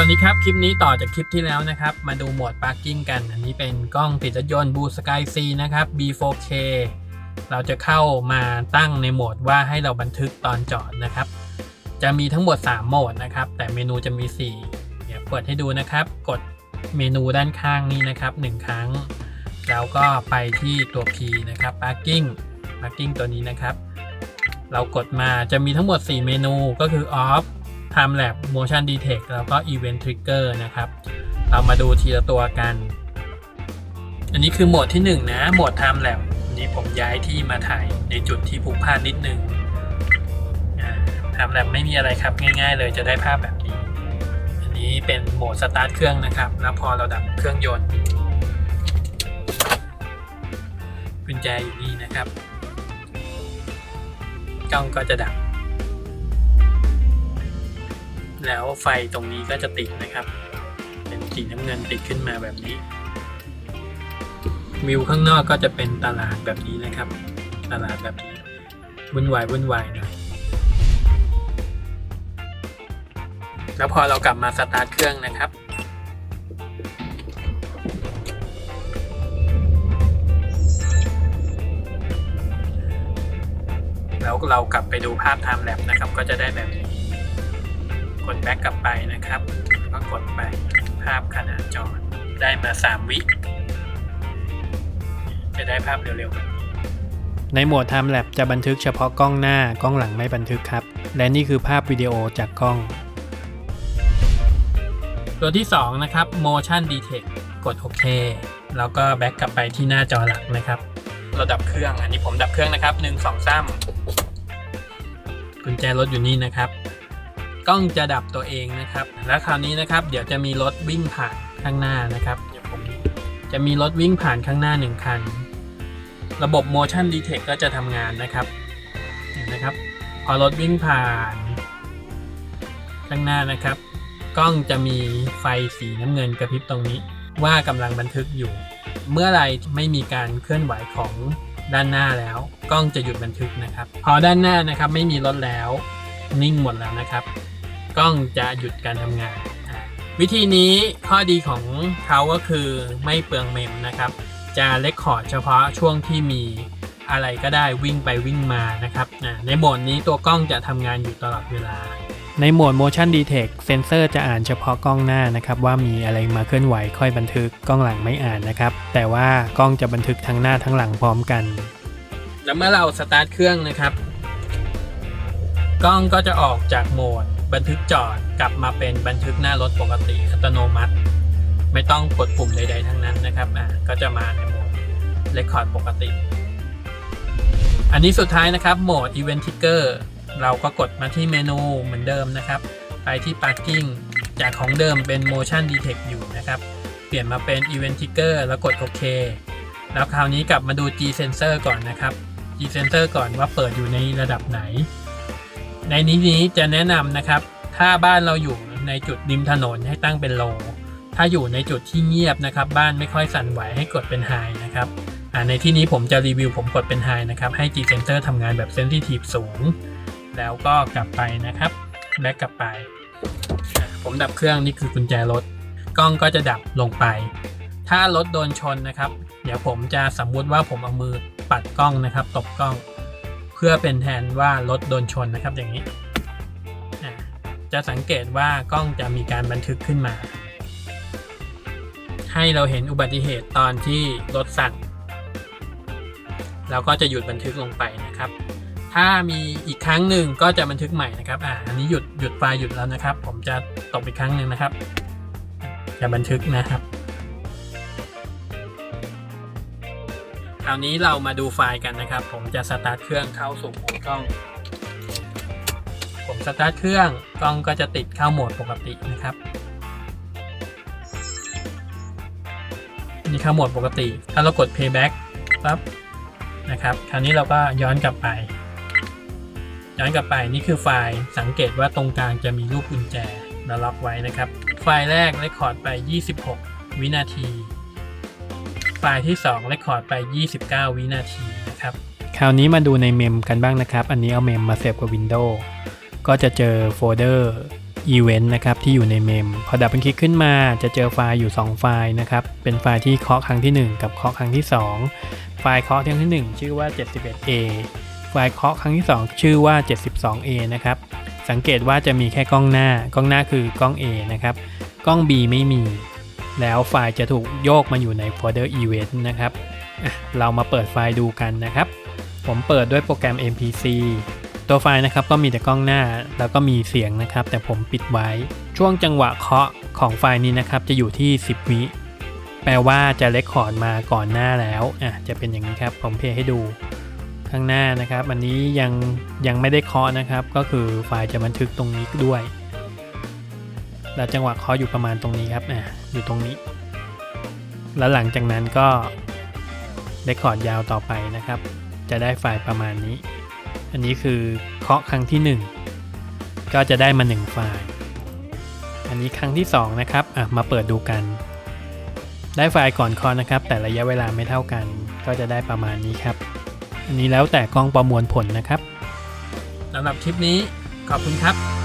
วัสดีครับ คลิปนี้ต่อจากคลิปที่แล้วนะครับ มาดูโหมด Parking กัน อันนี้เป็นกล้องติดรถยนต์ Blue Sky C นะครับ B4K เราจะเข้ามาตั้งในโหมดว่าให้เราบันทึกตอนจอดนะครับ จะมีทั้งหมด 3 โหมดนะครับ แต่เมนูจะมี 4 เดี๋ยวเปิดให้ดูนะครับ กดเมนูด้านข้างนี้นะครับ 1 ครั้ง แล้วก็ไปที่ตัว P นะครับ Parking Parking ตัวนี้นะครับ เรากดมาจะมีทั้งหมด 4 เมนูก็คือ Off Time Lapse Motion Detect แล้วก็ Event Trigger นะครับ เรามาดูทีละตัวกัน อันนี้คือโหมดที่ 1 นะ โหมด Time Lapse อันนี้ผมย้ายที่มาถ่ายในจุดที่พลุกพลานนิดนึง Time Lapse ไม่มีอะไรครับ ง่ายๆเลยจะได้ภาพแบบนี้ อันนี้เป็นโหมดสตาร์ทเครื่องนะครับ แล้วพอเราดับเครื่องยนต์กุญแจอยู่นี่นะครับกล้องก็จะดับ แล้วไฟตรงนี้ก็จะติดนะครับ เป็นสีน้ำเงินติดขึ้นมาแบบนี้ วิวข้างนอกก็จะเป็นตลาดแบบนี้นะครับ ตลาดแบบนี้วุ่นวายวุ่นวายหน่อยแล้วพอเรากลับมาสตาร์ทเครื่องนะครับ แล้วเรากลับไปดูภาพ Time Lapse นะครับ ก็จะได้แบบนี้ กดแบ็กกลับไปนะครับ แล้วก็กดไปภาพขนาดจอได้มา 3 วิ จะได้ภาพเร็วๆแบบนี้ในโหมด Time Lapse จะบันทึกเฉพาะกล้องหน้ากล้องหลังไม่บันทึกครับ และนี่คือภาพวิดีโอจากกล้อง ตัวที่ 2 นะครับ Motion Detect กดโอเคแล้วก็แบ็กกลับไปที่หน้าจอหลักนะครับเราดับเครื่องอันนี้ผมดับเครื่องนะครับ 1 2 3กุญแจรถอยู่นี่นะครับ กล้องจะดับตัวเองนะครับ แล้วคราวนี้นะครับ เดี๋ยวจะมีรถวิ่งผ่านข้างหน้านะครับเดี๋ยวผมจะมีรถวิ่งผ่านข้างหน้า 1 คัน ระบบ motion detect ก็จะทำงานนะครับเห็นนะครับ พอรถวิ่งผ่าน ข้างหน้านะครับ กล้องจะมีไฟสีน้ำเงินกระพริบตรงนี้ ว่ากำลังบันทึกอยู่ เมื่อไรไม่มีการเคลื่อนไหวของด้านหน้าแล้ว กล้องจะหยุดบันทึกนะครับ พอด้านหน้านะครับไม่มีรถแล้วนิ่งหมดแล้วนะครับ กล้องจะหยุดการทำงานอ่าวิธีนี้ข้อดีของเขาก็คือไม่เปลืองเมมนะครับ จะเลคคอร์ดเฉพาะช่วงที่มีอะไรก็ได้วิ่งไปวิ่งมานะครับอ่าในโหมดนี้ตัวกล้องจะทำงานอยู่ตลอดเวลา ในโหมด motion detect เซนเซอร์จะอ่านเฉพาะกล้องหน้านะครับว่ามีอะไรมาเคลื่อนไหวค่อยบันทึกกล้องหลังไม่อ่านนะครับ แต่ว่ากล้องจะบันทึกทั้งหน้าทั้งหลังพร้อมกัน แล้วเมื่อเราสตาร์ทเครื่องนะครับ กล้องก็จะออกจากโหมด บันทึกจอดกลับมาเป็นบันทึกหน้ารถปกติอัตโนมัติ ไม่ต้องกดปุ่มใดๆทั้งนั้นนะครับอะก็จะมาในโหมดเรคคอร์ดปกติ อันนี้สุดท้ายนะครับโหมด Event Trigger เราก็กดมาที่เมนูเหมือนเดิมนะครับ ไปที่ Parking จากของเดิมเป็น Motion Detect อยู่นะครับ เปลี่ยนมาเป็น Event Trigger แล้วกดโอเคแล้วคราวนี้กลับมาดู G Sensor ก่อนนะครับ G Sensor ก่อนว่าเปิดอยู่ในระดับไหน ในนี้นี้จะแนะนำนะครับ ถ้าบ้านเราอยู่ในจุดริมถนนให้ตั้งเป็นโล ถ้าอยู่ในจุดที่เงียบนะครับ บ้านไม่ค่อยสั่นไหวให้กดเป็นไฮนะครับในที่นี้ผมจะรีวิวผมกดเป็นไฮนะครับ ให้ G Sensor ทำงานแบบเซนซิทีฟสูง แล้วก็กลับไปนะครับแบ็กกลับไป ผมดับเครื่องนี่คือกุญแจรถ กล้องก็จะดับลงไป ถ้ารถโดนชนนะครับ เดี๋ยวผมจะสมมุติว่าผมเอามือปัดกล้องนะครับ ตบกล้อง เพื่อเป็นแทนว่ารถโดนชนนะครับอย่างนี้ จะสังเกตว่ากล้องจะมีการบันทึกขึ้นมา ให้เราเห็นอุบัติเหตุตอนที่รถสั่นเราก็จะหยุดบันทึกลงไปนะครับ ถ้ามีอีกครั้งหนึ่งก็จะบันทึกใหม่นะครับ อ่า อันนี้หยุดหยุดไฟหยุดแล้วนะครับ ผมจะตบอีกครั้งหนึ่งนะครับ จะบันทึกนะครับ คราวนี้เรามาดูไฟล์กันนะครับ ผมจะสตาร์ทเครื่องเข้าสู่โหมดกล้อง ผมสตาร์ทเครื่องกล้องก็จะติดเข้าโหมดปกตินะครับนี่เข้าโหมดปกติ ถ้าเรากด playback ปั๊บนะครับ คราวนี้เราก็ย้อนกลับไป ย้อนกลับไปนี่คือไฟล์สังเกตว่าตรงกลางจะมีรูปกุญแจแล้วล็อกไว้นะครับ ไฟล์แรกเรคคอร์ดไป 26 วินาที ไฟล์ที่2เรคคอร์ดไป 29 วินาทีนะครับ คราวนี้มาดูในเมมกันบ้างนะครับ อันนี้เอาเมมมาเซฟกับ Windows ก็จะเจอโฟลเดอร์ event นะครับที่อยู่ในเมม พอดับเบิลคลิกขึ้นมาจะเจอไฟล์อยู่ 2 ไฟล์นะครับ เป็นไฟล์ที่เคาะครั้งที่ 1 กับเคาะครั้งที่ 2 ไฟล์เคาะครั้งที่ 1 ชื่อว่า 71A ไฟล์เคาะครั้งที่ 2 ชื่อว่า 72A นะครับ สังเกตว่าจะมีแค่กล้องหน้ากล้องหน้าคือกล้อง A นะครับ กล้อง B ไม่มี แล้วไฟล์จะถูกโยกมาอยู่ในโฟลเดอร์ event นะครับ เรามาเปิดไฟล์ดูกันนะครับ ผมเปิดด้วยโปรแกรม MPC ตัวไฟล์นะครับก็มีแต่กล้องหน้าแล้วก็มีเสียงนะครับ แต่ผมปิดไว้ ช่วงจังหวะเคาะของไฟล์นี้นะครับ จะอยู่ที่ 10 วิแปลว่าจะเลคคอร์ดมาก่อนหน้าแล้วอะจะเป็นอย่างนี้ครับ ผมเพย์ให้ดูข้างหน้านะครับ อันนี้ยังยังไม่ได้เคาะนะครับ ก็คือไฟล์จะบันทึกตรงนี้ด้วย แล้วจังหวะเคาะอยู่ประมาณตรงนี้ครับอะอยู่ตรงนี้ แล้วหลังจากนั้นก็เลคคอร์ดยาวต่อไปนะครับ จะได้ไฟล์ประมาณนี้ อันนี้คือเคาะครั้งที่ 1 ก็จะได้มา 1 ไฟล์ อันนี้ครั้งที่ 2 นะครับอะมาเปิดดูกัน ได้ไฟล์ก่อนเคาะนะครับ แต่ระยะเวลาไม่เท่ากัน ก็จะได้ประมาณนี้ครับ อันนี้แล้วแต่กล้องประมวลผลนะครับสำหรับคลิปนี้ขอบคุณครับ